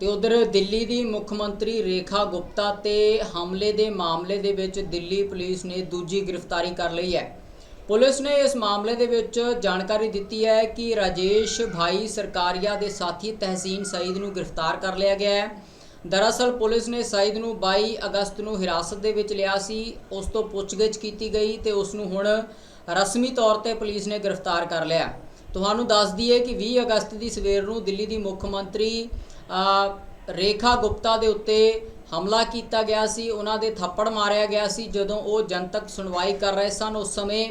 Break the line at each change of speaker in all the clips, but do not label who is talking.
ਤੇ ਉਧਰ ਦਿੱਲੀ ਦੀ ਮੁੱਖ ਮੰਤਰੀ ਰੇਖਾ ਗੁਪਤਾ ਤੇ ਹਮਲੇ ਦੇ ਮਾਮਲੇ ਦੇ ਵਿੱਚ ਦਿੱਲੀ ਪੁਲਿਸ ਨੇ ਦੂਜੀ ਗ੍ਰਿਫਤਾਰੀ ਕਰ ਲਈ ਹੈ। ਪੁਲਿਸ ਨੇ ਇਸ ਮਾਮਲੇ ਦੇ ਵਿੱਚ ਜਾਣਕਾਰੀ ਦਿੱਤੀ ਹੈ ਕਿ ਰਾਜੇਸ਼ ਭਾਈ ਸਰਕਾਰੀਆ ਦੇ ਸਾਥੀ ਤਹਿਸੀਨ ਸਈਦ ਨੂੰ ਗ੍ਰਿਫਤਾਰ ਕਰ ਲਿਆ ਗਿਆ ਹੈ। ਦਰਅਸਲ ਪੁਲਿਸ ਨੇ ਸਈਦ ਨੂੰ 22 ਅਗਸਤ ਨੂੰ ਹਿਰਾਸਤ ਦੇ ਵਿੱਚ ਲਿਆ ਸੀ, ਉਸ ਤੋਂ ਪੁੱਛਗਿੱਛ ਕੀਤੀ ਗਈ ਤੇ ਉਸ ਨੂੰ ਹੁਣ ਰਸਮੀ ਤੌਰ ਤੇ ਪੁਲਿਸ ਨੇ ਗ੍ਰਿਫਤਾਰ ਕਰ ਲਿਆ ਤੁਹਾਨੂੰ ਦੱਸ ਦਈਏ ਕਿ 20 ਅਗਸਤ ਦੀ ਸਵੇਰ ਨੂੰ ਦਿੱਲੀ ਦੀ ਮੁੱਖ ਮੰਤਰੀ ਰੇਖਾ ਗੁਪਤਾ ਦੇ ਉੱਤੇ ਹਮਲਾ ਕੀਤਾ ਗਿਆ ਸੀ, ਉਹਨਾਂ ਦੇ ਥੱਪੜ ਮਾਰਿਆ ਗਿਆ ਸੀ, ਜਦੋਂ ਉਹ ਜਨਤਕ ਸੁਣਵਾਈ ਕਰ ਰਹੇ ਸਨ, ਉਸ ਸਮੇਂ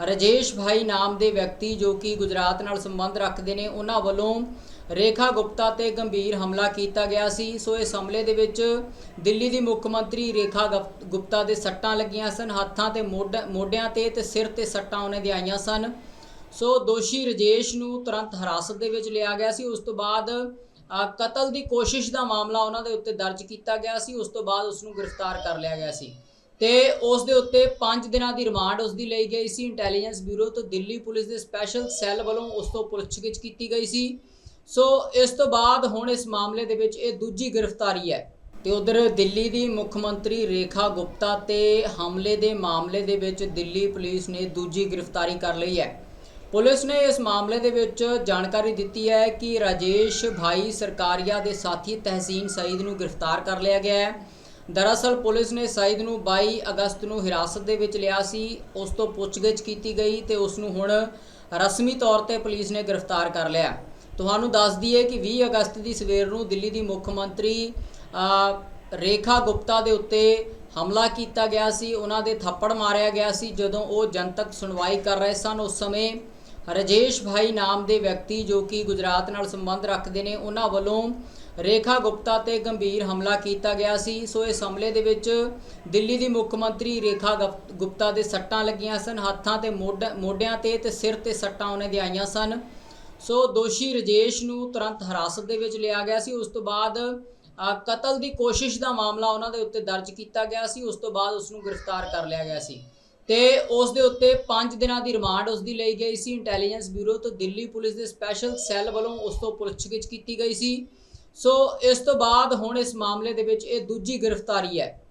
ਰਜੇਸ਼ ਭਾਈ ਨਾਮ ਦੇ ਵਿਅਕਤੀ ਜੋ ਕਿ ਗੁਜਰਾਤ ਨਾਲ ਸੰਬੰਧ ਰੱਖਦੇ ਨੇ, ਉਹਨਾਂ ਵੱਲੋਂ ਰੇਖਾ ਗੁਪਤਾ ਤੇ ਗੰਭੀਰ ਹਮਲਾ ਕੀਤਾ ਗਿਆ ਸੀ। ਸੋ ਇਸ ਹਮਲੇ ਦੇ ਵਿੱਚ ਦਿੱਲੀ ਦੀ ਮੁੱਖ ਮੰਤਰੀ ਰੇਖਾ ਗੁਪ- ਗੁਪਤਾ ਦੇ ਸੱਟਾਂ ਲੱਗੀਆਂ ਸਨ, ਹੱਥਾਂ ਤੇ ਮੋਢ- ਮੋਢਿਆਂ ਤੇ ਤੇ ਸਿਰ ਤੇ ਸੱਟਾਂ ਉਹਨਾਂ ਦੇ ਆਈਆਂ ਸਨ। ਸੋ ਦੋਸ਼ੀ ਰਜੇਸ਼ ਨੂੰ ਤੁਰੰਤ ਹਿਰਾਸਤ ਦੇ ਵਿੱਚ ਲਿਆ ਗਿਆ ਸੀ। ਉਸ ਤੋਂ ਬਾਅਦ ਕਤਲ ਦੀ ਕੋਸ਼ਿਸ਼ ਦਾ ਮਾਮਲਾ ਉਹਨਾਂ ਦੇ ਉੱਤੇ ਦਰਜ ਕੀਤਾ ਗਿਆ ਸੀ, ਉਸ ਤੋਂ ਬਾਅਦ ਉਸ ਨੂੰ ਗ੍ਰਿਫਤਾਰ ਕਰ ਲਿਆ ਗਿਆ ਸੀ। ਤੇ ਉਸ ਦੇ ਉੱਤੇ 5 ਦਿਨਾਂ ਦੀ ਰਿਮਾਂਡ ਉਸ ਦੀ ਲਈ ਗਈ ਸੀ। ਇੰਟੈਲੀਜੈਂਸ ਬਿਊਰੋ ਤੋਂ ਦਿੱਲੀ ਪੁਲਿਸ ਦੇ ਸਪੈਸ਼ਲ ਸੈੱਲ ਵੱਲੋਂ ਉਸ ਤੋਂ ਪੁੱਛਗਿੱਛ ਕੀਤੀ ਗਈ ਸੀ। ਸੋ ਇਸ ਤੋਂ ਬਾਅਦ ਹੁਣ ਇਸ ਮਾਮਲੇ ਦੇ ਵਿੱਚ ਇਹ ਦੂਜੀ ਗ੍ਰਿਫਤਾਰੀ ਹੈ। ਤੇ ਉਧਰ ਦਿੱਲੀ ਦੀ ਮੁੱਖ ਮੰਤਰੀ ਰੇਖਾ ਗੁਪਤਾ ਤੇ ਹਮਲੇ ਦੇ ਮਾਮਲੇ ਦੇ ਵਿੱਚ ਦਿੱਲੀ ਪੁਲਿਸ ਨੇ ਦੂਜੀ ਗ੍ਰਿਫਤਾਰੀ ਕਰ ਲਈ ਹੈ। ਪੁਲਿਸ ਨੇ ਇਸ ਮਾਮਲੇ ਦੇ ਵਿੱਚ ਜਾਣਕਾਰੀ ਦਿੱਤੀ ਹੈ ਕਿ ਰਾਜੇਸ਼ ਭਾਈ ਸਰਕਾਰੀਆ ਦੇ ਸਾਥੀ ਤਹਿਸੀਨ ਸਈਦ ਨੂੰ ਗ੍ਰਿਫਤਾਰ ਕਰ ਲਿਆ ਗਿਆ ਹੈ। ਦਰਅਸਲ ਪੁਲਿਸ ਨੇ ਸਈਦ ਨੂੰ 22 ਅਗਸਤ ਨੂੰ ਹਿਰਾਸਤ ਦੇ ਵਿੱਚ ਲਿਆ ਸੀ। ਉਸ ਤੋਂ ਪੁੱਛਗਿੱਛ ਕੀਤੀ ਗਈ ਤੇ ਉਸ ਨੂੰ ਹੁਣ ਰਸਮੀ ਤੌਰ ਤੇ ਪੁਲਿਸ ਨੇ ਗ੍ਰਿਫਤਾਰ ਕਰ ਲਿਆ ਤੁਹਾਨੂੰ ਦੱਸ ਦਈਏ ਕਿ 20 ਅਗਸਤ ਦੀ ਸਵੇਰ ਨੂੰ ਦਿੱਲੀ ਦੀ ਮੁੱਖ ਮੰਤਰੀ ਰੇਖਾ ਗੁਪਤਾ ਦੇ ਉੱਤੇ ਹਮਲਾ ਕੀਤਾ ਗਿਆ ਸੀ। ਉਹਨਾਂ ਦੇ ਥੱਪੜ ਮਾਰਿਆ ਗਿਆ ਸੀ। ਜਦੋਂ ਉਹ ਜਨਤਕ ਸੁਣਵਾਈ ਕਰ ਰਹੇ ਸਨ, ਉਸ ਸਮੇਂ ਰਜੇਸ਼ ਭਾਈ ਨਾਮ ਦੇ ਵਿਅਕਤੀ ਜੋ ਕਿ ਗੁਜਰਾਤ ਨਾਲ ਸੰਬੰਧ ਰੱਖਦੇ ਨੇ, ਉਹਨਾਂ ਵੱਲੋਂ ਰੇਖਾ ਗੁਪਤਾ ਤੇ ਗੰਭੀਰ ਹਮਲਾ ਕੀਤਾ ਗਿਆ ਸੀ। ਸੋ ਇਸ ਹਮਲੇ ਦੇ ਵਿੱਚ ਦਿੱਲੀ ਦੀ ਮੁੱਖ ਮੰਤਰੀ ਰੇਖਾ ਗੁਪ- ਗੁਪਤਾ ਦੇ ਸੱਟਾਂ ਲੱਗੀਆਂ ਸਨ। ਹੱਥਾਂ ਤੇ ਮੋਢ- ਮੋਢਿਆਂ ਤੇ ਤੇ ਸਿਰ ਤੇ ਸੱਟਾਂ ਉਹਨਾਂ ਦੇ ਆਈਆਂ ਸਨ। ਸੋ ਦੋਸ਼ੀ ਰਜੇਸ਼ ਨੂੰ ਤੁਰੰਤ ਹਿਰਾਸਤ ਦੇ ਵਿੱਚ ਲਿਆ ਗਿਆ ਸੀ। ਉਸ ਤੋਂ ਬਾਅਦ ਕਤਲ ਦੀ ਕੋਸ਼ਿਸ਼ ਦਾ ਮਾਮਲਾ ਉਹਨਾਂ ਦੇ ਉੱਤੇ ਦਰਜ ਕੀਤਾ ਗਿਆ ਸੀ। ਉਸ ਤੋਂ ਬਾਅਦ ਉਸ ਨੂੰ ਗ੍ਰਿਫਤਾਰ ਕਰ ਲਿਆ ਗਿਆ ਸੀ। ਤੇ ਉਸ ਦੇ ਉੱਤੇ 5 ਦਿਨਾਂ ਦੀ ਰਿਮਾਂਡ ਉਸ ਦੀ ਲਈ ਗਈ ਸੀ। ਇੰਟੈਲੀਜੈਂਸ ਬਿਊਰੋ ਤੋਂ ਦਿੱਲੀ ਪੁਲਿਸ ਦੇ ਸਪੈਸ਼ਲ ਸੈੱਲ ਵੱਲੋਂ ਉਸ ਤੋਂ ਪੁੱਛਗਿੱਛ ਕੀਤੀ ਗਈ ਸੀ। ਸੋ ਇਸ ਤੋਂ ਬਾਅਦ ਹੁਣ ਇਸ ਮਾਮਲੇ ਦੇ ਵਿੱਚ ਇਹ ਦੂਜੀ ਗ੍ਰਿਫਤਾਰੀ ਹੈ।